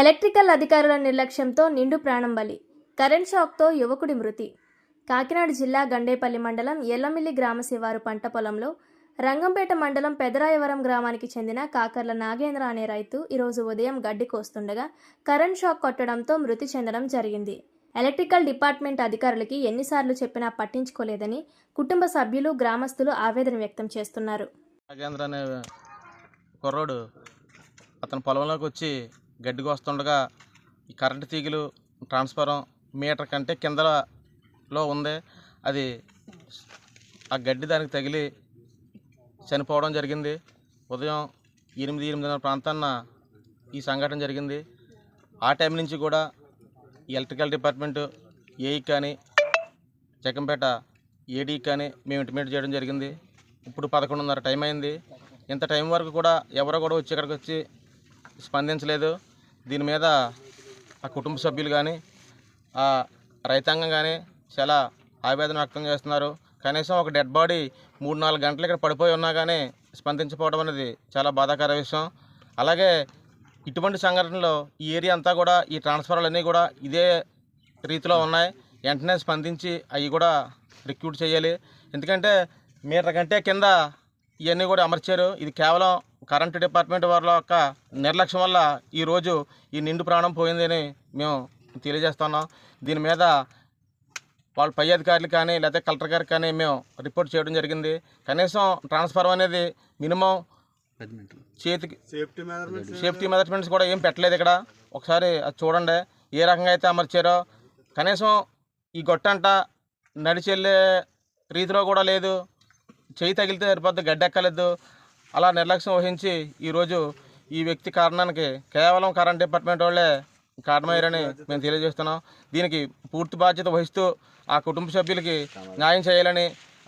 Electrical అధికారుల నిర్లక్ష్యంతో నిండు ప్రాణం బలి. కరెంట్ షాక్తో యువకుడి మృతి. కాకినాడ జిల్లా గండేపల్లి మండలం ఎల్లమిల్లి గ్రామ శివారు పంట పొలంలో రంగంపేట మండలం పెదరాయవరం గ్రామానికి చెందిన కాకర్ల నాగేంద్ర అనే రైతు ఈరోజు ఉదయం గడ్డి కోస్తుండగా కరెంట్ షాక్ కొట్టడంతో మృతి చెందడం జరిగింది. ఎలక్ట్రికల్ డిపార్ట్మెంట్ అధికారులకి ఎన్నిసార్లు చెప్పినా పట్టించుకోలేదని కుటుంబ సభ్యులు గ్రామస్తులు ఆవేదన వ్యక్తం చేస్తున్నారు. నాగేంద్ర అనే కుర్రోడు అతని పొలంలోకి వచ్చి గడ్డికి వస్తుండగా ఈ కరెంటు తీగలు ట్రాన్స్ఫారం మీటర్ కంటే కిందలో ఉంది. అది ఆ గడ్డి దానికి తగిలి చనిపోవడం జరిగింది. ఉదయం ఎనిమిది ఎనిమిదిన్నర ప్రాంతాన ఈ సంఘటన జరిగింది. ఆ టైం నుంచి కూడా ఎలక్ట్రికల్ డిపార్ట్మెంట్ ఏఈ కానీ జగంపేట ఏడీ కానీ మేము ఇంటిమేట్ చేయడం జరిగింది. ఇప్పుడు పదకొండున్నర టైం అయింది. ఇంత టైం వరకు కూడా ఎవరో కూడా వచ్చి ఇక్కడికి వచ్చి స్పందించలేదు. దీని మీద ఆ కుటుంబ సభ్యులు కానీ ఆ రైతాంగం కానీ చాలా ఆవేదన వ్యక్తం చేస్తున్నారు. కనీసం ఒక డెడ్ బాడీ మూడు నాలుగు గంటలు ఇక్కడ పడిపోయి ఉన్నా కానీ స్పందించకపోవడం అనేది చాలా బాధాకర విషయం. అలాగే ఇటువంటి సంఘటనలో ఈ ఏరియా అంతా కూడా ఈ ట్రాన్స్ఫర్లు అన్నీ కూడా ఇదే రీతిలో ఉన్నాయి. వెంటనే స్పందించి అవి కూడా రిక్రూట్ చేయాలి. ఎందుకంటే మీటర్ కంటే కింద ఇవన్నీ కూడా అమర్చారు. ఇది కేవలం కరెంటు డిపార్ట్మెంట్ వాళ్ళ యొక్క నిర్లక్ష్యం వల్ల ఈరోజు ఈ నిండు ప్రాణం పోయిందని మేము తెలియజేస్తున్నాం. దీని మీద వాళ్ళ పై అధికారులు కానీ లేదా కలెక్టర్ గారికి కానీ మేము రిపోర్ట్ చేయడం జరిగింది. కనీసం ట్రాన్స్ఫర్ అనేది మినిమం చేతికి సేఫ్టీ మెజర్మెంట్స్ కూడా ఏం పెట్టలేదు ఇక్కడ. ఒకసారి అది చూడండి. ఏ రకంగా అయితే అమర్చారో. కనీసం ఈ గొట్టంట నడిచి వెళ్ళే రీతిలో కూడా లేదు. చేయి తగిలితే సరిపోద్ది గడ్డెక్కలేదు. అలా నిర్లక్ష్యం వహించి ఈరోజు ఈ వ్యక్తి కారణానికి కేవలం కరెంట్ డిపార్ట్మెంట్ వాళ్ళే కారణమయ్యారని మేము తెలియజేస్తున్నాం. దీనికి పూర్తి బాధ్యత వహిస్తూ ఆ కుటుంబ సభ్యులకి న్యాయం చేయాలని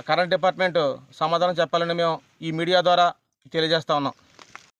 కరెంట్ డిపార్ట్మెంట్ సమాధానం చెప్పాలని మేము ఈ మీడియా ద్వారా తెలియజేస్తా ఉన్నాం.